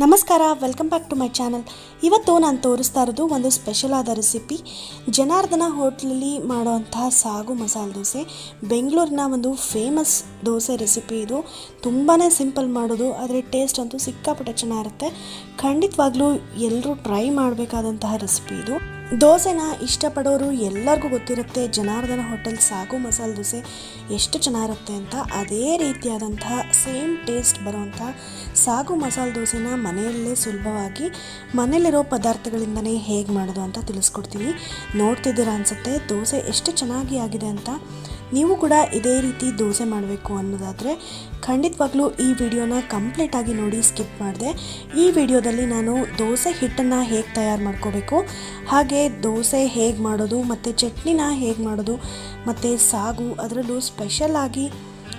ನಮಸ್ಕಾರ welcome back to my channel ಇವತ್ತು ನಾನು ತೋರಿಸ್ತಾ ಇರೋದು ಒಂದು ಸ್ಪೆಷಲ್ ಆದ ರೆಸಿಪಿ ಜನಾರ್ದನ ಹೋಟ್ಲಲ್ಲಿ ಮಾಡೋವಂತಹ ಸಾಗು ಮಸಾಲೆ ದೋಸೆ. ಬೆಂಗಳೂರಿನ ಒಂದು ಫೇಮಸ್ ದೋಸೆ ರೆಸಿಪಿ ಇದು. ತುಂಬಾ ಸಿಂಪಲ್ ಮಾಡೋದು, ಆದರೆ ಟೇಸ್ಟ್ ಅಂತೂ ಸಿಕ್ಕಾಪಟ್ಟೆ ಚೆನ್ನಾಗಿರುತ್ತೆ. ಖಂಡಿತವಾಗ್ಲೂ ಎಲ್ಲರೂ ಟ್ರೈ ಮಾಡಬೇಕಾದಂತಹ ರೆಸಿಪಿ ಇದು. ದೋಸೆನ ಇಷ್ಟಪಡೋರು ಎಲ್ಲರಿಗೂ ಗೊತ್ತಿರುತ್ತೆ, ಜನಾರ್ದನ ಹೋಟೆಲ್ ಸಾಗು ಮಸಾಲೆ ದೋಸೆ ಎಷ್ಟು ಚೆನ್ನಾಗಿರುತ್ತೆ ಅಂತ. ಅದೇ ರೀತಿಯಾದಂತಹ ಸೇಮ್ ಟೇಸ್ಟ್ ಬರುವಂಥ ಸಾಗು ಮಸಾಲೆ ದೋಸೆನ ಮನೆಯಲ್ಲೇ ಸುಲಭವಾಗಿ ಮನೇಲಿರೋ ಪದಾರ್ಥಗಳಿಂದನೇ ಹೇಗೆ ಮಾಡೋದು ಅಂತ ತಿಳಿಸ್ಕೊಡ್ತೀನಿ ನೋಡ್ತಿದ್ದೀರಾ ಅನಿಸುತ್ತೆ, ದೋಸೆ ಎಷ್ಟು ಚೆನ್ನಾಗಿ ಆಗಿದೆ ಅಂತ. ನೀವು ಕೂಡ ಇದೇ ರೀತಿ ದೋಸೆ ಮಾಡಬೇಕು ಅನ್ನೋದಾದರೆ ಖಂಡಿತವಾಗ್ಲೂ ಈ ವಿಡಿಯೋನ ಕಂಪ್ಲೀಟಾಗಿ ನೋಡಿ ಸ್ಕಿಪ್ ಮಾಡಿದೆ. ಈ ವಿಡಿಯೋದಲ್ಲಿ ನಾನು ದೋಸೆ ಹಿಟ್ಟನ್ನು ಹೇಗೆ ತಯಾರು ಮಾಡ್ಕೋಬೇಕು, ಹಾಗೆ ದೋಸೆ ಹೇಗೆ ಮಾಡೋದು, ಮತ್ತು ಚಟ್ನಿನ ಹೇಗೆ ಮಾಡೋದು, ಮತ್ತು ಸಾಗು ಅದರಲ್ಲೂ ಸ್ಪೆಷಲಾಗಿ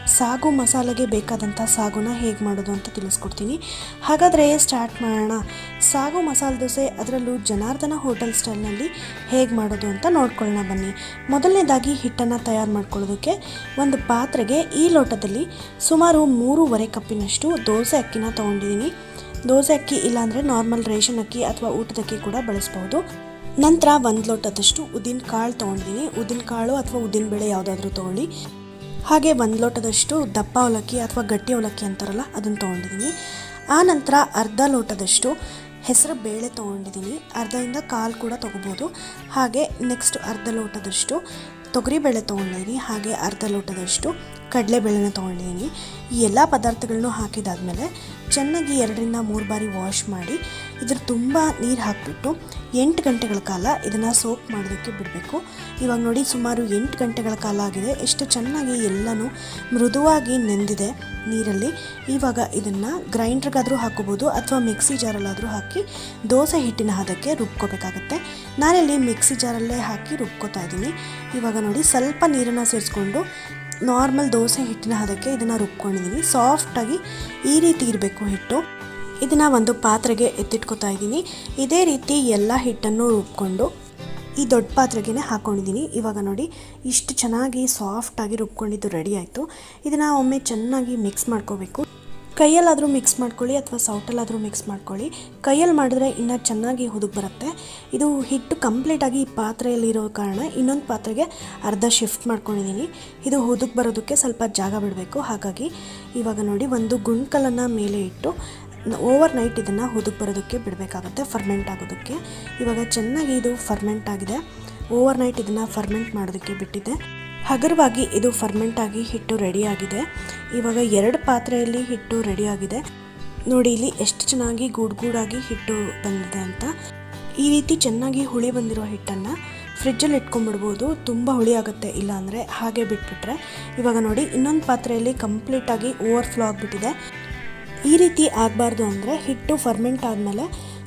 ಸಾಗು ಮಸಾಲೆಗೆ ಬೇಕಾದಂಥ ಸಾಗುನ ಹೇಗೆ ಮಾಡೋದು ಅಂತ ತಿಳಿಸ್ಕೊಡ್ತೀನಿ. ಹಾಗಾದರೆ ಸ್ಟಾರ್ಟ್ ಮಾಡೋಣ. ಸಾಗು ಮಸಾಲೆ ದೋಸೆ ಅದರಲ್ಲೂ ಜನಾರ್ದನ ಹೋಟೆಲ್ ಸ್ಟೈಲ್ನಲ್ಲಿ ಹೇಗೆ ಮಾಡೋದು ಅಂತ ನೋಡ್ಕೊಳ್ಳೋಣ ಬನ್ನಿ. ಮೊದಲನೇದಾಗಿ ಹಿಟ್ಟನ್ನು ತಯಾರು ಮಾಡ್ಕೊಳ್ಳೋದಕ್ಕೆ ಒಂದು ಪಾತ್ರೆಗೆ ಈ ಲೋಟದಲ್ಲಿ ಸುಮಾರು ಮೂರುವರೆ ಕಪ್ಪಿನಷ್ಟು ದೋಸೆ ಅಕ್ಕಿನ ತೊಗೊಂಡಿದ್ದೀನಿ. ದೋಸೆ ಅಕ್ಕಿ ಇಲ್ಲಾಂದರೆ ನಾರ್ಮಲ್ ರೇಷನ್ ಅಕ್ಕಿ ಅಥವಾ ಊಟದ ಅಕ್ಕಿ ಕೂಡ ಬಳಸ್ಬೋದು. ನಂತರ ಒಂದು ಲೋಟದಷ್ಟು ಉದ್ದಿನ ಕಾಳು ತೊಗೊಂಡಿದ್ದೀನಿ. ಉದ್ದಿನ ಕಾಳು ಅಥವಾ ಉದ್ದಿನ ಬೇಳೆ ಯಾವುದಾದ್ರೂ ತೊಗೊಳ್ಳಿ. ಹಾಗೆ ಒಂದು ಲೋಟದಷ್ಟು ದಪ್ಪ ಅವಲಕ್ಕಿ ಅಥವಾ ಗಟ್ಟಿ ಅವಲಕ್ಕಿ ಅಂತಾರಲ್ಲ, ಅದನ್ನು ತೊಗೊಂಡಿದ್ದೀನಿ ಆ ನಂತರ ಅರ್ಧ ಲೋಟದಷ್ಟು ಹೆಸರು ಬೇಳೆ ತೊಗೊಂಡಿದ್ದೀನಿ ಅರ್ಧದಿಂದ ಕಾಲು ಕೂಡ ತೊಗೋಬೋದು. ಹಾಗೆ ನೆಕ್ಸ್ಟ್ ಅರ್ಧ ಲೋಟದಷ್ಟು ತೊಗರಿಬೇಳೆ ತೊಗೊಂಡಿದ್ದೀನಿ ಹಾಗೆ ಅರ್ಧ ಲೋಟದಷ್ಟು ಕಡಲೆಬೇಳೆನ ತೊಗೊಂಡಿದ್ದೀನಿ. ಈ ಎಲ್ಲ ಪದಾರ್ಥಗಳನ್ನು ಹಾಕಿದಾದ್ಮೇಲೆ ಚೆನ್ನಾಗಿ ಎರಡರಿಂದ ಮೂರು ಬಾರಿ ವಾಶ್ ಮಾಡಿ ಇದ್ರ ತುಂಬ ನೀರು ಹಾಕಿಬಿಟ್ಟು ಎಂಟು ಗಂಟೆಗಳ ಕಾಲ ಇದನ್ನು ಸೋಪ್ ಮಾಡೋದಕ್ಕೆ ಬಿಡಬೇಕು. ಇವಾಗ ನೋಡಿ ಸುಮಾರು ಎಂಟು ಗಂಟೆಗಳ ಕಾಲ ಆಗಿದೆ. ಎಷ್ಟು ಚೆನ್ನಾಗಿ ಎಲ್ಲನೂ ಮೃದುವಾಗಿ ನೆಂದಿದೆ ನೀರಲ್ಲಿ. ಇವಾಗ ಇದನ್ನು ಗ್ರೈಂಡ್ರಿಗಾದರೂ ಹಾಕೋಬೋದು ಅಥವಾ ಮಿಕ್ಸಿ ಜಾರಲ್ಲಾದರೂ ಹಾಕಿ ದೋಸೆ ಹಿಟ್ಟಿನ ಹದಕ್ಕೆ ರುಬ್ಕೋಬೇಕಾಗತ್ತೆ. ನಾನಿಲ್ಲಿ ಮಿಕ್ಸಿ ಜಾರಲ್ಲೇ ಹಾಕಿ ರುಬ್ಕೋತಾ ಇದ್ದೀನಿ. ಇವಾಗ ನೋಡಿ ಸ್ವಲ್ಪ ನೀರನ್ನು ಸೇರಿಸ್ಕೊಂಡು ನಾರ್ಮಲ್ ದೋಸೆ ಹಿಟ್ಟಿನ ಹದಕ್ಕೆ ಇದನ್ನು ರುಬ್ಕೊಂಡಿದ್ದೀನಿ ಸಾಫ್ಟಾಗಿ ಈ ರೀತಿ ಇರಬೇಕು ಹಿಟ್ಟು. ಇದನ್ನು ಒಂದು ಪಾತ್ರೆಗೆ ಎತ್ತಿಟ್ಕೊತಾ ಇದ್ದೀನಿ. ಇದೇ ರೀತಿ ಎಲ್ಲ ಹಿಟ್ಟನ್ನು ರುಬ್ಕೊಂಡು ಈ ದೊಡ್ಡ ಪಾತ್ರೆಗೆ ಹಾಕ್ಕೊಂಡಿದ್ದೀನಿ ಇವಾಗ ನೋಡಿ, ಇಷ್ಟು ಚೆನ್ನಾಗಿ ಸಾಫ್ಟಾಗಿ ರುಬ್ಕೊಂಡಿದ್ದು ರೆಡಿ ಆಯಿತು. ಇದನ್ನು ಒಮ್ಮೆ ಚೆನ್ನಾಗಿ ಮಿಕ್ಸ್ ಮಾಡ್ಕೋಬೇಕು. ಕೈಯಲ್ಲಾದರೂ ಮಿಕ್ಸ್ ಮಾಡ್ಕೊಳ್ಳಿ ಅಥವಾ ಸೌಟಲ್ಲಾದರೂ ಮಿಕ್ಸ್ ಮಾಡ್ಕೊಳ್ಳಿ. ಕೈಯಲ್ಲಿ ಮಾಡಿದ್ರೆ ಇನ್ನೂ ಚೆನ್ನಾಗಿ ಹುದುಗ್ ಬರುತ್ತೆ. ಇದು ಹಿಟ್ಟು ಕಂಪ್ಲೀಟಾಗಿ ಈ ಪಾತ್ರೆಯಲ್ಲಿರೋ ಕಾರಣ ಇನ್ನೊಂದು ಪಾತ್ರೆಗೆ ಅರ್ಧ ಶಿಫ್ಟ್ ಮಾಡ್ಕೊಂಡಿದ್ದೀನಿ ಇದು ಹುದುಗ್ ಬರೋದಕ್ಕೆ ಸ್ವಲ್ಪ ಜಾಗ ಬಿಡಬೇಕು. ಹಾಗಾಗಿ ಇವಾಗ ನೋಡಿ, ಒಂದು ಗುಂಡ್ಕಲನ್ನು ಮೇಲೆ ಇಟ್ಟು ಓವರ್ ನೈಟ್ ಇದನ್ನು ಹುದುಗ್ ಬರೋದಕ್ಕೆ ಬಿಡಬೇಕಾಗುತ್ತೆ ಫರ್ಮೆಂಟ್ ಆಗೋದಕ್ಕೆ. ಇವಾಗ ಚೆನ್ನಾಗಿ ಇದು ಫರ್ಮೆಂಟ್ ಆಗಿದೆ. ಓವರ್ ನೈಟ್ ಇದನ್ನು ಫರ್ಮೆಂಟ್ ಮಾಡೋದಕ್ಕೆ ಬಿಟ್ಟಿದ್ದೆ ಹಗುರವಾಗಿ ಇದು ಫರ್ಮೆಂಟ್ ಆಗಿ ಹಿಟ್ಟು ರೆಡಿಯಾಗಿದೆ ಇವಾಗ ಎರಡು ಪಾತ್ರೆಯಲ್ಲಿ ಹಿಟ್ಟು ರೆಡಿಯಾಗಿದೆ ನೋಡಿ, ಇಲ್ಲಿ ಎಷ್ಟು ಚೆನ್ನಾಗಿ ಗೂಡ್ ಗೂಡಾಗಿ ಹಿಟ್ಟು ಬಂದಿದೆ ಅಂತ. ಈ ರೀತಿ ಚೆನ್ನಾಗಿ ಹುಳಿ ಬಂದಿರೋ ಹಿಟ್ಟನ್ನು ಫ್ರಿಜ್ಜಲ್ಲಿ ಇಟ್ಕೊಂಡ್ಬಿಡ್ಬೋದು. ತುಂಬ ಹುಳಿ ಆಗುತ್ತೆ ಇಲ್ಲ ಅಂದರೆ ಹಾಗೆ ಬಿಟ್ಬಿಟ್ರೆ. ಇವಾಗ ನೋಡಿ, ಇನ್ನೊಂದು ಪಾತ್ರೆಯಲ್ಲಿ ಕಂಪ್ಲೀಟಾಗಿ ಓವರ್ಫ್ಲೋ ಆಗಿಬಿಟ್ಟಿದೆ. ಈ ರೀತಿ ಆಗಬಾರ್ದು ಅಂದರೆ ಹಿಟ್ಟು ಫರ್ಮೆಂಟ್ ಆದಮೇಲೆ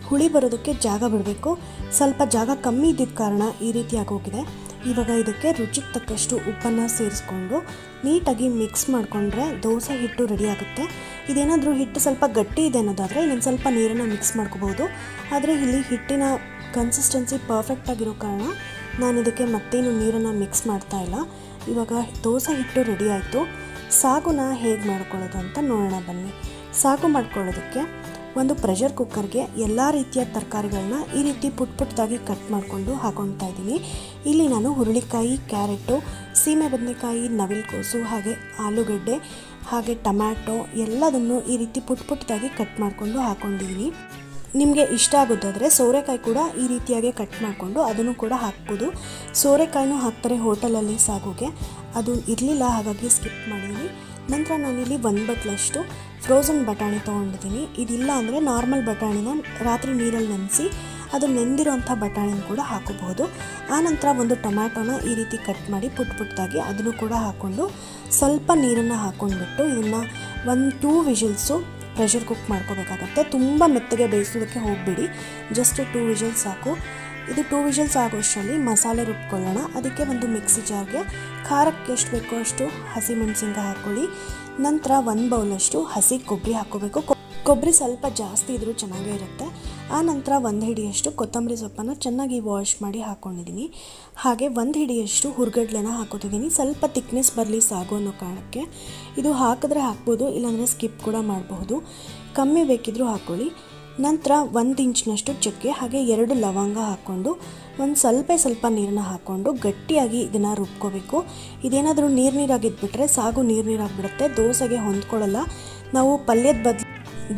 ಹುಳಿ ಬರೋದಕ್ಕೆ ಜಾಗ ಬಿಡಬೇಕು. ಸ್ವಲ್ಪ ಜಾಗ ಕಮ್ಮಿ ಇದ್ದಿದ್ದ ಕಾರಣ ಈ ರೀತಿ ಆಗೋಗಿದೆ. ಇವಾಗ ಇದಕ್ಕೆ ರುಚಿಗೆ ತಕ್ಕಷ್ಟು ಉಪ್ಪನ್ನು ಸೇರಿಸ್ಕೊಂಡು ನೀಟಾಗಿ ಮಿಕ್ಸ್ ಮಾಡಿಕೊಂಡ್ರೆ ದೋಸೆ ಹಿಟ್ಟು ರೆಡಿ ಆಗುತ್ತೆ. ಇದೇನಾದರೂ ಹಿಟ್ಟು ಸ್ವಲ್ಪ ಗಟ್ಟಿ ಇದೆ ಅನ್ನೋದಾದರೆ ಇನ್ನೊಂದು ಸ್ವಲ್ಪ ನೀರನ್ನು ಮಿಕ್ಸ್ ಮಾಡ್ಕೋಬೋದು. ಆದರೆ ಇಲ್ಲಿ ಹಿಟ್ಟಿನ ಕನ್ಸಿಸ್ಟೆನ್ಸಿ ಪರ್ಫೆಕ್ಟ್ ಆಗಿರೋ ಕಾರಣ ನಾನು ಇದಕ್ಕೆ ಮತ್ತೇನು ನೀರನ್ನು ಮಿಕ್ಸ್ ಮಾಡ್ತಾ ಇಲ್ಲ. ಇವಾಗ ದೋಸೆ ಹಿಟ್ಟು ರೆಡಿ ಆಯಿತು. ಸಾಗುನ ಹೇಗೆ ಮಾಡ್ಕೊಳ್ಳೋದು ಅಂತ ನೋಡೋಣ ಬನ್ನಿ. ಸಾಗು ಮಾಡ್ಕೊಳ್ಳೋದಕ್ಕೆ ಒಂದು ಪ್ರೆಷರ್ ಕುಕ್ಕರ್ಗೆ ಎಲ್ಲ ರೀತಿಯ ತರಕಾರಿಗಳನ್ನ ಈ ರೀತಿ ಪುಟ್ ಪುಟ್ಟದಾಗಿ ಕಟ್ ಮಾಡಿಕೊಂಡು ಹಾಕೊಳ್ತಾ ಇದ್ದೀನಿ. ಇಲ್ಲಿ ನಾನು ಹುರುಳಿಕಾಯಿ, ಕ್ಯಾರೆಟು, ಸೀಮೆ ಬದನೆಕಾಯಿ, ನವಿಲುಕೋಸು ಹಾಗೆ ಆಲೂಗಡ್ಡೆ ಹಾಗೆ ಟೊಮ್ಯಾಟೊ ಎಲ್ಲದನ್ನು ಈ ರೀತಿ ಪುಟ್ ಪುಟ್ಟದಾಗಿ ಕಟ್ ಮಾಡಿಕೊಂಡು ಹಾಕೊಂಡಿದ್ದೀನಿ. ನಿಮಗೆ ಇಷ್ಟ ಆಗೋದಾದರೆ ಸೋರೆಕಾಯಿ ಕೂಡ ಈ ರೀತಿಯಾಗಿ ಕಟ್ ಮಾಡಿಕೊಂಡು ಅದನ್ನು ಕೂಡ ಹಾಕ್ಬೋದು. ಸೋರೆಕಾಯಿನೂ ಹಾಕ್ತಾರೆ ಹೋಟೆಲಲ್ಲಿ ಸಾಗುಗೆ. ಅದು ಇರಲಿಲ್ಲ ಹಾಗಾಗಿ ಸ್ಕಿಪ್ ಮಾಡಿದ್ದೀನಿ. ನಂತರ ನಾನಿಲ್ಲಿ ಒಂದು ಬಟ್ಲಷ್ಟು ಫ್ರೋಝನ್ ಬಟಾಣಿ ತೊಗೊಂಡಿದ್ದೀನಿ. ಇದಿಲ್ಲ ಅಂದರೆ ನಾರ್ಮಲ್ ಬಟಾಣಿನ ರಾತ್ರಿ ನೀರಲ್ಲಿ ನೆನೆಸಿ ಅದು ನೆಂದಿರೋಂಥ ಬಟಾಣಿನ ಕೂಡ ಹಾಕೋಬಹುದು. ಆನಂತರ ಒಂದು ಟೊಮ್ಯಾಟೊನ ಈ ರೀತಿ ಕಟ್ ಮಾಡಿ ಪುಟ್ ಪುಟ್ಟಾಗಿ ಅದನ್ನು ಕೂಡ ಹಾಕ್ಕೊಂಡು ಸ್ವಲ್ಪ ನೀರನ್ನು ಹಾಕ್ಕೊಂಡ್ಬಿಟ್ಟು ಇದನ್ನು ಒಂದು ಟೂ ವಿಷಲ್ಸು ಪ್ರೆಷರ್ ಕುಕ್ ಮಾಡ್ಕೋಬೇಕಾಗತ್ತೆ. ತುಂಬ ಮೆತ್ತಗೆ ಬೇಯಿಸೋದಕ್ಕೆ ಹೋಗಬೇಡಿ. ಜಸ್ಟ್ ಟೂ ವಿಷಲ್ಸ್ ಸಾಕು. ಇದು ಟೂ ವಿಷಲ್ಸ್ ಆಗೋಷ್ಟರಲ್ಲಿ ಮಸಾಲೆ ರುಬ್ಕೊಳ್ಳೋಣ. ಅದಕ್ಕೆ ಒಂದು ಮಿಕ್ಸಿ ಜಾರ್ಗೆ ಖಾರಕ್ಕೆ ಎಷ್ಟು ಬೇಕೋ ಅಷ್ಟು ಹಸಿ ಮೆಣಸಿನ್ಕಾಯಿ ಹಾಕ್ಕೊಳ್ಳಿ. ನಂತರ ಒಂದು ಬೌಲಷ್ಟು ಹಸಿ ಕೊಬ್ಬರಿ ಹಾಕ್ಕೋಬೇಕು. ಕೊಬ್ಬರಿ ಸ್ವಲ್ಪ ಜಾಸ್ತಿ ಇದ್ದರೂ ಚೆನ್ನಾಗೇ ಇರುತ್ತೆ. ಆ ನಂತರ ಒಂದು ಹಿಡಿಯಷ್ಟು ಕೊತ್ತಂಬರಿ ಸೊಪ್ಪನ್ನು ಚೆನ್ನಾಗಿ ವಾಶ್ ಮಾಡಿ ಹಾಕ್ಕೊಂಡಿದ್ದೀನಿ ಹಾಗೆ ಒಂದು ಹಿಡಿಯಷ್ಟು ಹುರ್ಗಡ್ಲೆನ ಹಾಕೋತಿದ್ದೀನಿ. ಸ್ವಲ್ಪ ತಿಕ್ನೆಸ್ ಬರಲಿ ಸಾಗು ಅನ್ನೋ ಕಾರಣಕ್ಕೆ ಇದು ಹಾಕಿದ್ರೆ ಹಾಕ್ಬೋದು, ಇಲ್ಲಾಂದರೆ ಸ್ಕಿಪ್ ಕೂಡ ಮಾಡಬಹುದು. ಕಮ್ಮಿ ಬೇಕಿದ್ರೂ ಹಾಕ್ಕೊಳ್ಳಿ. ನಂತರ ಒಂದು ಇಂಚಿನಷ್ಟು ಚಕ್ಕೆ, ಹಾಗೆ ಎರಡು ಲವಂಗ ಹಾಕ್ಕೊಂಡು, ಒಂದು ಸ್ವಲ್ಪ ಸ್ವಲ್ಪ ನೀರನ್ನ ಹಾಕ್ಕೊಂಡು ಗಟ್ಟಿಯಾಗಿ ಇದನ್ನು ರುಬ್ಕೋಬೇಕು. ಇದೇನಾದರೂ ನೀರು ನೀರಾಗಿದ್ಬಿಟ್ರೆ ಸಾಗು ನೀರು ನೀರಾಗಿಬಿಡುತ್ತೆ ದೋಸೆಗೆ ಹೊಂದ್ಕೊಳ್ಳಲ್ಲ. ನಾವು ಪಲ್ಯದ ಬದಲು,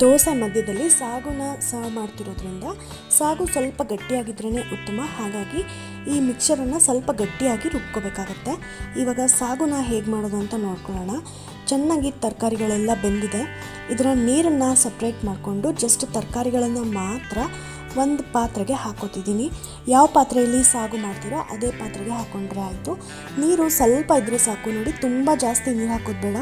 ದೋಸೆ ಮಧ್ಯದಲ್ಲಿ ಸಾಗುನ ಸರ್ವ್ ಮಾಡ್ತಿರೋದ್ರಿಂದ ಸಾಗು ಸ್ವಲ್ಪ ಗಟ್ಟಿಯಾಗಿದ್ರೇ ಉತ್ತಮ. ಹಾಗಾಗಿ ಈ ಮಿಕ್ಸರನ್ನು ಸ್ವಲ್ಪ ಗಟ್ಟಿಯಾಗಿ ರುಬ್ಕೋಬೇಕಾಗತ್ತೆ. ಇವಾಗ ಸಾಗುನ ಹೇಗೆ ಮಾಡೋದು ಅಂತ ನೋಡ್ಕೊಳ್ಳೋಣ. ಚೆನ್ನಾಗಿ ತರಕಾರಿಗಳೆಲ್ಲ ಬೆಂದಿದೆ. ಇದರ ನೀರನ್ನು ಸಪ್ರೇಟ್ ಮಾಡಿಕೊಂಡು ಜಸ್ಟ್ ತರಕಾರಿಗಳನ್ನು ಮಾತ್ರ ಒಂದು ಪಾತ್ರೆಗೆ ಹಾಕೋತಿದ್ದೀನಿ. ಯಾವ ಪಾತ್ರೆಯಲ್ಲಿ ಸಾಗು ಮಾಡ್ತೀರೋ ಅದೇ ಪಾತ್ರೆಗೆ ಹಾಕೊಂಡ್ರೆ ಆಯಿತು. ನೀರು ಸ್ವಲ್ಪ ಇದ್ದರೆ ಸಾಕು ನೋಡಿ, ತುಂಬ ಜಾಸ್ತಿ ನೀರು ಹಾಕೋದು ಬೇಡ.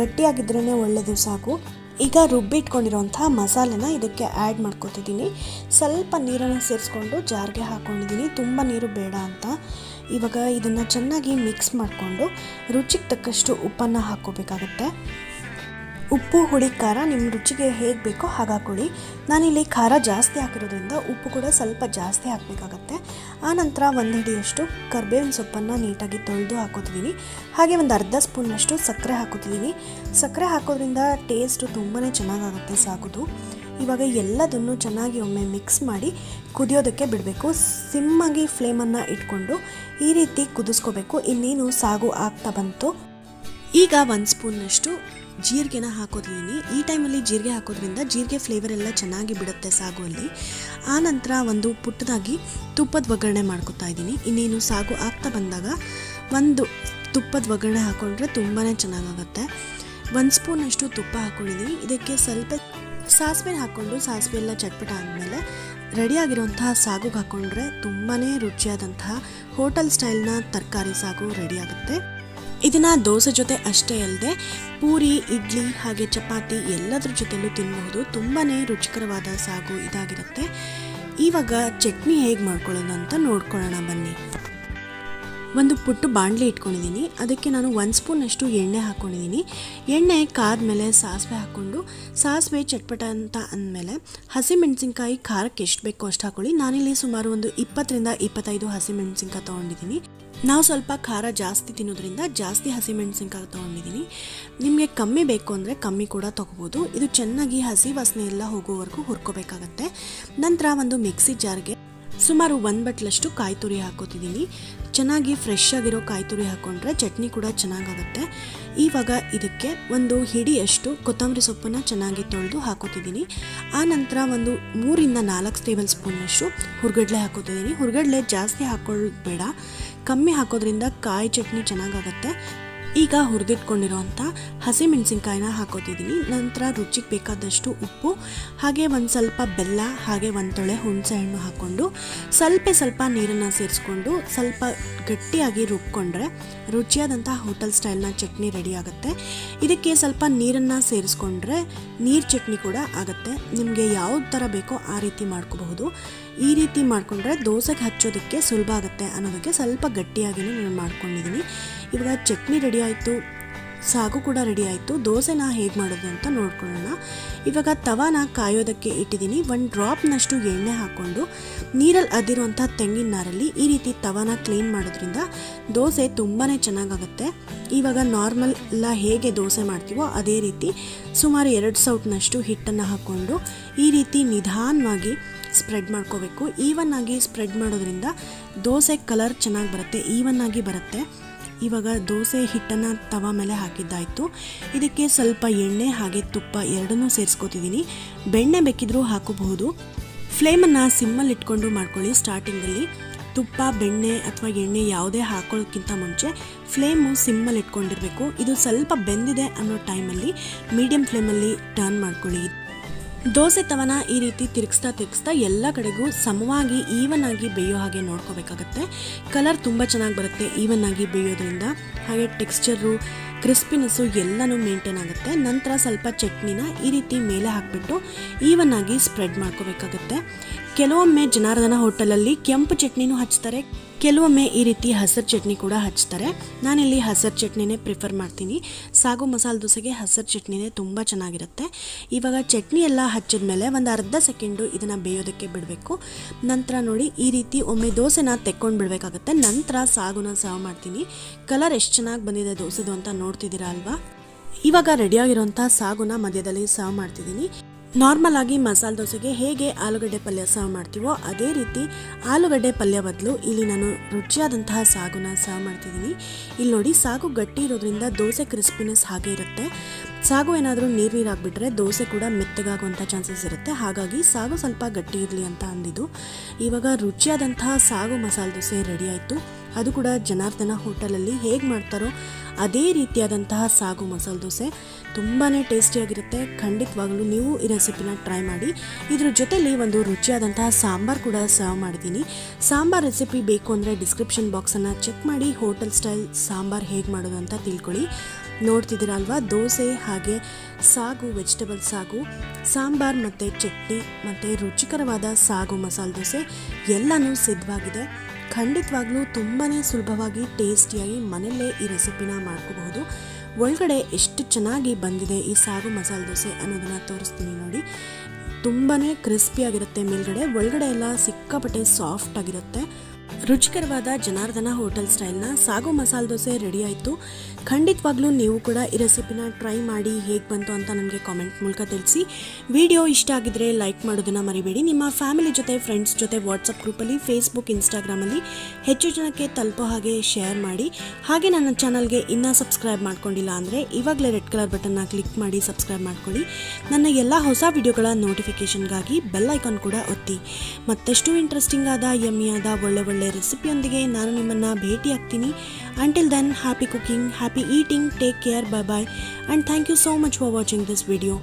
ಗಟ್ಟಿಯಾಗಿದ್ರೇ ಒಳ್ಳೆಯದು ಸಾಕು. ಈಗ ರುಬ್ಬಿಟ್ಕೊಂಡಿರೋಂಥ ಮಸಾಲೆನ ಇದಕ್ಕೆ ಆ್ಯಡ್ ಮಾಡ್ಕೊತಿದ್ದೀನಿ. ಸ್ವಲ್ಪ ನೀರನ್ನು ಸೇರಿಸ್ಕೊಂಡು ಜಾರ್ಗೆ ಹಾಕ್ಕೊಂಡಿದ್ದೀನಿ ತುಂಬ ನೀರು ಬೇಡ ಅಂತ. ಇವಾಗ ಇದನ್ನು ಚೆನ್ನಾಗಿ ಮಿಕ್ಸ್ ಮಾಡಿಕೊಂಡು ರುಚಿಗೆ ತಕ್ಕಷ್ಟು ಉಪ್ಪನ್ನು ಹಾಕ್ಕೋಬೇಕಾಗತ್ತೆ. ಉಪ್ಪು, ಹುಳಿ, ಖಾರ ನಿಮ್ಮ ರುಚಿಗೆ ಹೇಗೆ ಬೇಕೋ ಹಾಗೆ ಹಾಕೊಳ್ಳಿ ನಾನಿಲ್ಲಿ ಖಾರ ಜಾಸ್ತಿ ಹಾಕಿರೋದ್ರಿಂದ ಉಪ್ಪು ಕೂಡ ಸ್ವಲ್ಪ ಜಾಸ್ತಿ ಹಾಕಬೇಕಾಗತ್ತೆ. ಆನಂತರ ಒಂದು ಹಿಡಿಯಷ್ಟು ಕರ್ಬೇವಿನ ಸೊಪ್ಪನ್ನು ನೀಟಾಗಿ ತೊಳೆದು ಹಾಕೋತಿದ್ದೀನಿ ಹಾಗೆ ಒಂದು ಅರ್ಧ ಸ್ಪೂನಷ್ಟು ಸಕ್ಕರೆ ಹಾಕೋತಿದ್ದೀನಿ ಸಕ್ಕರೆ ಹಾಕೋದ್ರಿಂದ ಟೇಸ್ಟು ತುಂಬಾ ಚೆನ್ನಾಗಾಗುತ್ತೆ ಸಾಕುದು. ಇವಾಗ ಎಲ್ಲದನ್ನು ಚೆನ್ನಾಗಿ ಒಮ್ಮೆ ಮಿಕ್ಸ್ ಮಾಡಿ ಕುದಿಯೋದಕ್ಕೆ ಬಿಡಬೇಕು. ಸಿಮ್ಮಾಗಿ ಫ್ಲೇಮನ್ನು ಇಟ್ಕೊಂಡು ಈ ರೀತಿ ಕುದಿಸ್ಕೋಬೇಕು. ಇನ್ನೇನು ಸಾಗು ಆಗ್ತಾ ಬಂತು. ಈಗ ಒಂದು ಸ್ಪೂನ್ನಷ್ಟು ಜೀರಿಗೆನ ಹಾಕೋದೀನಿ ಈ ಟೈಮಲ್ಲಿ ಜೀರಿಗೆ ಹಾಕೋದ್ರಿಂದ ಜೀರಿಗೆ ಫ್ಲೇವರ್ ಎಲ್ಲ ಚೆನ್ನಾಗಿ ಬಿಡುತ್ತೆ ಸಾಗುವಲ್ಲಿ. ಆನಂತರ ಒಂದು ಪುಟ್ಟದಾಗಿ ತುಪ್ಪದ ಒಗ್ಗರಣೆ ಮಾಡ್ಕೊತಾ ಇದ್ದೀನಿ. ಇನ್ನೇನು ಸಾಗು ಆಗ್ತಾ ಬಂದಾಗ ಒಂದು ತುಪ್ಪದ ಒಗ್ಗರಣೆ ಹಾಕ್ಕೊಂಡ್ರೆ ತುಂಬಾ ಚೆನ್ನಾಗಾಗುತ್ತೆ. ಒಂದು ಸ್ಪೂನಷ್ಟು ತುಪ್ಪ ಹಾಕ್ಕೊಂಡಿದ್ದೀನಿ ಇದಕ್ಕೆ ಸ್ವಲ್ಪ ಸಾಸಿವೆ ಹಾಕ್ಕೊಂಡು ಸಾಸಿವೆ ಎಲ್ಲ ಚಟ್ಪಟ ಆದಮೇಲೆ ರೆಡಿಯಾಗಿರುವಂತಹ ಸಾಗುಗೆ ಹಾಕ್ಕೊಂಡ್ರೆ ತುಂಬಾ ರುಚಿಯಾದಂತಹ ಹೋಟೆಲ್ ಸ್ಟೈಲ್ನ ತರಕಾರಿ ಸಾಗು ರೆಡಿ ಆಗುತ್ತೆ. ಇದನ್ನ ದೋಸೆ ಜೊತೆ ಅಷ್ಟೇ ಅಲ್ಲದೆ ಪೂರಿ, ಇಡ್ಲಿ ಹಾಗೆ ಚಪಾತಿ ಎಲ್ಲದ್ರ ಜೊತೆಲೂ ತಿನ್ನಬಹುದು ತುಂಬಾ ರುಚಿಕರವಾದ ಸಾಗು ಇದಾಗಿರುತ್ತೆ. ಇವಾಗ ಚಟ್ನಿ ಹೇಗೆ ಮಾಡ್ಕೊಳ್ಳೋಣ ಅಂತ ನೋಡ್ಕೊಳ್ಳೋಣ ಬನ್ನಿ. ಒಂದು ಪುಟ್ಟು ಬಾಣಲಿ ಇಟ್ಕೊಂಡಿದ್ದೀನಿ. ಅದಕ್ಕೆ ನಾನು ಒಂದು ಸ್ಪೂನಷ್ಟು ಎಣ್ಣೆ ಹಾಕ್ಕೊಂಡಿದ್ದೀನಿ ಎಣ್ಣೆ ಕಾದ್ಮೇಲೆ ಸಾಸಿವೆ ಹಾಕ್ಕೊಂಡು, ಸಾಸಿವೆ ಚಟ್ಪಟ ಅಂತ ಅಂದಮೇಲೆ ಹಸಿಮೆಣಸಿನ್ಕಾಯಿ ಖಾರಕ್ಕೆ ಎಷ್ಟು ಬೇಕೋ ಅಷ್ಟು ಹಾಕೊಳ್ಳಿ. ನಾನಿಲ್ಲಿ ಸುಮಾರು ಒಂದು ಇಪ್ಪತ್ತರಿಂದ ಇಪ್ಪತ್ತೈದು ಹಸಿಮೆಣಸಿನ್ಕಾಯಿ ತೊಗೊಂಡಿದ್ದೀನಿ. ನಾವು ಸ್ವಲ್ಪ ಖಾರ ಜಾಸ್ತಿ ತಿನ್ನೋದ್ರಿಂದ ಜಾಸ್ತಿ ಹಸಿಮೆಣಸಿನ್ಕಾಯಿ ತೊಗೊಂಡಿದ್ದೀನಿ ನಿಮಗೆ ಕಮ್ಮಿ ಬೇಕು ಅಂದರೆ ಕಮ್ಮಿ ಕೂಡ ತೊಗೋಬೋದು. ಇದು ಚೆನ್ನಾಗಿ ಹಸಿ ವಾಸನೆ ಎಲ್ಲ ಹೋಗೋವರೆಗೂ ಹುರ್ಕೋಬೇಕಾಗತ್ತೆ. ನಂತರ ಒಂದು ಮಿಕ್ಸಿ ಜಾರ್ಗೆ ಸುಮಾರು ಒಂದು ಬಟ್ಲಷ್ಟು ಕಾಯಿ ತುರಿ ಹಾಕೋತಿದ್ದೀನಿ ಚೆನ್ನಾಗಿ ಫ್ರೆಶ್ ಆಗಿರೋ ಕಾಯಿ ತುರಿ ಹಾಕ್ಕೊಂಡ್ರೆ ಚಟ್ನಿ ಕೂಡ ಚೆನ್ನಾಗಾಗುತ್ತೆ. ಇವಾಗ ಇದಕ್ಕೆ ಒಂದು ಹಿಡಿಯಷ್ಟು ಕೊತ್ತಂಬರಿ ಸೊಪ್ಪನ್ನು ಚೆನ್ನಾಗಿ ತೊಳೆದು ಹಾಕೋತಿದ್ದೀನಿ. ಆ ನಂತರ ಒಂದು ಮೂರಿಂದ ನಾಲ್ಕು ಟೇಬಲ್ ಸ್ಪೂನಷ್ಟು ಹುರ್ಗಡ್ಲೆ ಹಾಕೋತಿದ್ದೀನಿ. ಹುರ್ಗಡ್ಲೆ ಜಾಸ್ತಿ ಹಾಕೊಳ್ಳೋದು ಬೇಡ. ಕಮ್ಮಿ ಹಾಕೋದ್ರಿಂದ ಕಾಯಿ ಚಟ್ನಿ ಚೆನ್ನಾಗಾಗುತ್ತೆ. ಈಗ ಹುರಿದಿಟ್ಕೊಂಡಿರೋಂಥ ಹಸಿಮೆಣಸಿನ್ಕಾಯಿನ ಹಾಕೋತಿದ್ದೀನಿ. ನಂತರ ರುಚಿಗೆ ಬೇಕಾದಷ್ಟು ಉಪ್ಪು, ಹಾಗೆ ಒಂದು ಸ್ವಲ್ಪ ಬೆಲ್ಲ, ಹಾಗೆ ಒಂದು ತೊಳೆ ಹುಣಸೆ ಹಣ್ಣು ಹಾಕ್ಕೊಂಡು ಸ್ವಲ್ಪ ಸ್ವಲ್ಪ ನೀರನ್ನು ಸೇರಿಸ್ಕೊಂಡು ಸ್ವಲ್ಪ ಗಟ್ಟಿಯಾಗಿ ರುಬ್ಕೊಂಡ್ರೆ ರುಚಿಯಾದಂಥ ಹೋಟೆಲ್ ಸ್ಟೈಲ್ನ ಚಟ್ನಿ ರೆಡಿ ಆಗುತ್ತೆ. ಇದಕ್ಕೆ ಸ್ವಲ್ಪ ನೀರನ್ನು ಸೇರಿಸ್ಕೊಂಡ್ರೆ ನೀರು ಚಟ್ನಿ ಕೂಡ ಆಗುತ್ತೆ. ನಿಮಗೆ ಯಾವ ಥರ ಬೇಕೋ ಆ ರೀತಿ ಮಾಡ್ಕೋಬಹುದು. ಈ ರೀತಿ ಮಾಡಿಕೊಂಡ್ರೆ ದೋಸೆಗೆ ಹಚ್ಚೋದಕ್ಕೆ ಸುಲಭ ಆಗುತ್ತೆ ಅನ್ನೋದಕ್ಕೆ ಸ್ವಲ್ಪ ಗಟ್ಟಿಯಾಗಿ ನಾನು ಮಾಡ್ಕೊಂಡಿದ್ದೀನಿ. ಇವಾಗ ಚಟ್ನಿ ರೆಡಿ ಆಯಿತು, ಸಾಗು ಕೂಡ ರೆಡಿ ಆಯಿತು. ದೋಸೆನ ಹೇಗೆ ಮಾಡೋದು ಅಂತ ನೋಡ್ಕೊಳ್ಳೋಣ. ಇವಾಗ ತವಾನ ಕಾಯೋದಕ್ಕೆ ಇಟ್ಟಿದ್ದೀನಿ. ಒಂದು ಡ್ರಾಪ್ನಷ್ಟು ಎಣ್ಣೆ ಹಾಕ್ಕೊಂಡು ನೀರಲ್ಲಿ ಅದಿರುವಂಥ ತೆಂಗಿನ ನಾರಲ್ಲಿ ಈ ರೀತಿ ತವಾನ ಕ್ಲೀನ್ ಮಾಡೋದ್ರಿಂದ ದೋಸೆ ತುಂಬಾ ಚೆನ್ನಾಗಾಗುತ್ತೆ. ಇವಾಗ ನಾರ್ಮಲ್ ಎಲ್ಲ ಹೇಗೆ ದೋಸೆ ಮಾಡ್ತೀವೋ ಅದೇ ರೀತಿ ಸುಮಾರು ಎರಡು ಸೌಟ್ನಷ್ಟು ಹಿಟ್ಟನ್ನು ಹಾಕ್ಕೊಂಡು ಈ ರೀತಿ ನಿಧಾನವಾಗಿ ಸ್ಪ್ರೆಡ್ ಮಾಡ್ಕೋಬೇಕು. ಈವನ್ ಆಗಿ ಸ್ಪ್ರೆಡ್ ಮಾಡೋದ್ರಿಂದ ದೋಸೆ ಕಲರ್ ಚೆನ್ನಾಗಿ ಬರುತ್ತೆ. ಈವನ್ ಆಗಿ ಬರುತ್ತೆ. ಇವಾಗ ದೋಸೆ ಹಿಟ್ಟನ್ನು ತವ ಮೇಲೆ ಹಾಕಿದ್ದಾಯಿತು. ಇದಕ್ಕೆ ಸ್ವಲ್ಪ ಎಣ್ಣೆ ಹಾಗೆ ತುಪ್ಪ ಎರಡನ್ನೂ ಸೇರಿಸ್ಕೋತಿದ್ದೀನಿ ಬೆಣ್ಣೆ ಬೇಕಿದ್ರೂ ಹಾಕೋಬಹುದು. ಫ್ಲೇಮನ್ನು ಸಿಮ್ಮಲ್ಲಿ ಇಟ್ಕೊಂಡು ಮಾಡ್ಕೊಳ್ಳಿ ಸ್ಟಾರ್ಟಿಂಗಲ್ಲಿ ತುಪ್ಪ, ಬೆಣ್ಣೆ ಅಥವಾ ಎಣ್ಣೆ ಯಾವುದೇ ಹಾಕೊಳ್ಳೋಕ್ಕಿಂತ ಮುಂಚೆ ಫ್ಲೇಮು ಸಿಮ್ಮಲ್ಲಿ ಇಟ್ಕೊಂಡಿರಬೇಕು. ಇದು ಸ್ವಲ್ಪ ಬೆಂದಿದೆ ಅನ್ನೋ ಟೈಮಲ್ಲಿ ಮೀಡಿಯಮ್ ಫ್ಲೇಮಲ್ಲಿ ಟರ್ನ್ ಮಾಡ್ಕೊಳ್ಳಿ. ದೋಸೆ ತವನ ಈ ರೀತಿ ತಿರುಗಿಸ್ತಾ ತಿರುಗಿಸ್ತಾ ಎಲ್ಲ ಕಡೆಗೂ ಸಮವಾಗಿ ಈವನ್ ಆಗಿ ಬೇಯೋ ಹಾಗೆ ನೋಡ್ಕೋಬೇಕಾಗತ್ತೆ. ಕಲರ್ ತುಂಬ ಚೆನ್ನಾಗಿ ಬರುತ್ತೆ ಈವನ್ ಆಗಿ ಬೇಯೋದ್ರಿಂದ. ಹಾಗೆ ಟೆಕ್ಸ್ಚರು ಕ್ರಿಸ್ಪಿನೆಸ್ಸು ಎಲ್ಲನೂ ಮೇಂಟೈನ್ ಆಗುತ್ತೆ. ನಂತರ ಸ್ವಲ್ಪ ಚಟ್ನಿನ ಈ ರೀತಿ ಮೇಲೆ ಹಾಕಿಬಿಟ್ಟು ಈವನ್ ಆಗಿ ಸ್ಪ್ರೆಡ್ ಮಾಡ್ಕೋಬೇಕಾಗತ್ತೆ. ಕೆಲವೊಮ್ಮೆ ಜನಾರ್ದನ ಹೋಟೆಲಲ್ಲಿ ಕೆಂಪು ಚಟ್ನಿನೂ ಹಚ್ತಾರೆ. ಕೆಲವೊಮ್ಮೆ ಈ ರೀತಿ ಹಸಿರು ಚಟ್ನಿ ಕೂಡ ಹಚ್ತಾರೆ. ನಾನಿಲ್ಲಿ ಹಸಿರು ಚಟ್ನಿನೇ ಪ್ರಿಫರ್ ಮಾಡ್ತೀನಿ. ಸಾಗು ಮಸಾಲೆ ದೋಸೆಗೆ ಹಸಿರು ಚಟ್ನಿನೇ ತುಂಬ ಚೆನ್ನಾಗಿರುತ್ತೆ. ಇವಾಗ ಚಟ್ನಿ ಎಲ್ಲ ಹಚ್ಚಿದ ಮೇಲೆ ಒಂದು ಅರ್ಧ ಸೆಕೆಂಡು ಇದನ್ನು ಬೇಯೋದಕ್ಕೆ ಬಿಡಬೇಕು. ನಂತರ ನೋಡಿ ಈ ರೀತಿ ಒಮ್ಮೆ ದೋಸೆನ ತೆಕ್ಕೊಂಡು ಬಿಡಬೇಕಾಗತ್ತೆ ನಂತರ ಸಾಗುನ ಸರ್ವ್ ಮಾಡ್ತೀನಿ. ಕಲರ್ ಎಷ್ಟು ಚೆನ್ನಾಗಿ ಬಂದಿದೆ ದೋಸೆದು ಅಂತ ನೋಡ್ತಿದ್ದೀರಾ ಅಲ್ವಾ? ಇವಾಗ ರೆಡಿಯಾಗಿರೋಂಥ ಸಾಗುನ ಮಧ್ಯದಲ್ಲಿ ಸರ್ವ್ ಮಾಡ್ತಿದ್ದೀನಿ. ನಾರ್ಮಲ್ ಆಗಿ ಮಸಾಲೆ ದೋಸೆಗೆ ಹೇಗೆ ಆಲೂಗಡ್ಡೆ ಪಲ್ಯ ಸರ್ವ್ ಮಾಡ್ತೀವೋ ಅದೇ ರೀತಿ ಆಲೂಗಡ್ಡೆ ಪಲ್ಯ ಬದಲು ಇಲ್ಲಿ ನಾನು ರುಚಿಯಾದಂತಹ ಸಾಗುನ ಸರ್ವ್ ಮಾಡ್ತಿದ್ದೀನಿ. ಇಲ್ಲಿ ನೋಡಿ, ಸಾಗು ಗಟ್ಟಿ ಇರೋದ್ರಿಂದ ದೋಸೆ ಕ್ರಿಸ್ಪಿನೆಸ್ ಹಾಗೆ ಇರುತ್ತೆ. ಸಾಗು ಏನಾದರೂ ನೀರು ನೀರಾಗ್ಬಿಟ್ರೆ ದೋಸೆ ಕೂಡ ಮೆತ್ತಗಾಗುವಂಥ ಚಾನ್ಸಸ್ ಇರುತ್ತೆ. ಹಾಗಾಗಿ ಸಾಗು ಸ್ವಲ್ಪ ಗಟ್ಟಿ ಇರಲಿ ಅಂತ ಅಂದಿದ್ದು. ಇವಾಗ ರುಚಿಯಾದಂತಹ ಸಾಗು ಮಸಾಲೆ ದೋಸೆ ರೆಡಿ ಆಯಿತು. ಅದು ಕೂಡ ಜನಾರ್ದನ ಹೋಟೆಲಲ್ಲಿ ಹೇಗೆ ಮಾಡ್ತಾರೋ ಅದೇ ರೀತಿಯಾದಂತಹ ಸಾಗು ಮಸಾಲೆ ದೋಸೆ. ತುಂಬಾ ಟೇಸ್ಟಿಯಾಗಿರುತ್ತೆ ಖಂಡಿತವಾಗಲೂ ನೀವು ಈ ರೆಸಿಪಿನ ಟ್ರೈ ಮಾಡಿ. ಇದ್ರ ಜೊತೆಯಲ್ಲಿ ಒಂದು ರುಚಿಯಾದಂತಹ ಸಾಂಬಾರ್ ಕೂಡ ಸರ್ವ್ ಮಾಡಿದ್ದೀನಿ. ಸಾಂಬಾರ್ ರೆಸಿಪಿ ಬೇಕು ಅಂದರೆ ಡಿಸ್ಕ್ರಿಪ್ಷನ್ ಬಾಕ್ಸನ್ನು ಚೆಕ್ ಮಾಡಿ ಹೋಟೆಲ್ ಸ್ಟೈಲ್ ಸಾಂಬಾರ್ ಹೇಗೆ ಮಾಡೋದು ಅಂತ ತಿಳ್ಕೊಳ್ಳಿ. ನೋಡ್ತಿದ್ದೀರಾ ಅಲ್ವಾ ದೋಸೆ ಹಾಗೆ ಸಾಗು ವೆಜಿಟೇಬಲ್ ಸಾಗು, ಸಾಂಬಾರ್ ಮತ್ತು ಚಟ್ನಿ ಮತ್ತು ರುಚಿಕರವಾದ ಸಾಗು ಮಸಾಲೆ ದೋಸೆ ಎಲ್ಲನೂ ಸಿದ್ಧವಾಗಿದೆ. ಖಂಡಿತವಾಗ್ಲೂ ತುಂಬಾ ಸುಲಭವಾಗಿ, ಟೇಸ್ಟಿಯಾಗಿ ಮನೆಯಲ್ಲೇ ಈ ರೆಸಿಪಿನ ಮಾಡ್ಕೋಬಹುದು. ಒಳಗಡೆ ಎಷ್ಟು ಚೆನ್ನಾಗಿ ಬಂದಿದೆ ಈ ಸಾಗು ಮಸಾಲೆ ದೋಸೆ ಅನ್ನೋದನ್ನು ತೋರಿಸ್ತೀನಿ ನೋಡಿ. ತುಂಬಾ ಕ್ರಿಸ್ಪಿಯಾಗಿರುತ್ತೆ ಮೇಲ್ಗಡೆ. ಒಳಗಡೆ ಎಲ್ಲ ಸಿಕ್ಕಾಪಟ್ಟೆ ಸಾಫ್ಟ್ ಆಗಿರುತ್ತೆ. ರುಚಿಕರವಾದ ಜನಾರ್ದನ ಹೋಟೆಲ್ ಸ್ಟೈಲ್ನ ಸಾಗು ಮಸಾಲೆ ದೋಸೆ ರೆಡಿ ಆಯಿತು. ಖಂಡಿತವಾಗ್ಲೂ ನೀವು ಕೂಡ ಈ ರೆಸಿಪಿನ ಟ್ರೈ ಮಾಡಿ ಹೇಗೆ ಬಂತು ಅಂತ ನನಗೆ ಕಾಮೆಂಟ್ ಮೂಲಕ ತಿಳಿಸಿ. ವಿಡಿಯೋ ಇಷ್ಟ ಆಗಿದ್ರೆ ಲೈಕ್ ಮಾಡೋದನ್ನು ಮರಿಬೇಡಿ. ನಿಮ್ಮ ಫ್ಯಾಮಿಲಿ ಜೊತೆ, ಫ್ರೆಂಡ್ಸ್ ಜೊತೆ ವಾಟ್ಸಪ್ ಗ್ರೂಪಲ್ಲಿ, ಫೇಸ್ಬುಕ್, ಇನ್ಸ್ಟಾಗ್ರಾಮಲ್ಲಿ ಹೆಚ್ಚು ಜನಕ್ಕೆ ತಲುಪೋ ಹಾಗೆ ಶೇರ್ ಮಾಡಿ. ಹಾಗೆ ನನ್ನ ಚಾನಲ್ಗೆ ಇನ್ನೂ ಸಬ್ಸ್ಕ್ರೈಬ್ ಮಾಡ್ಕೊಂಡಿಲ್ಲ ಅಂದರೆ ಇವಾಗಲೇ ರೆಡ್ ಕಲರ್ ಬಟನ್ನ ಕ್ಲಿಕ್ ಮಾಡಿ ಸಬ್ಸ್ಕ್ರೈಬ್ ಮಾಡ್ಕೊಳ್ಳಿ. ನನ್ನ ಎಲ್ಲ ಹೊಸ ವಿಡಿಯೋಗಳ ನೋಟಿಫಿಕೇಷನ್ಗಾಗಿ ಬೆಲ್ ಐಕಾನ್ ಕೂಡ ಒತ್ತಿ. ಮತ್ತಷ್ಟು ಇಂಟ್ರೆಸ್ಟಿಂಗ್ ಆದ ಎಮ್ಮಿಯಾದ ಒಳ್ಳೆ ಒಳ್ಳೆ ರೆಸಿಪಿಯೊಂದಿಗೆ ನಾನು ನಿಮ್ಮನ್ನು ಭೇಟಿಯಾಗ್ತೀನಿ until then happy cooking happy eating take care bye bye and thank you so much for watching this video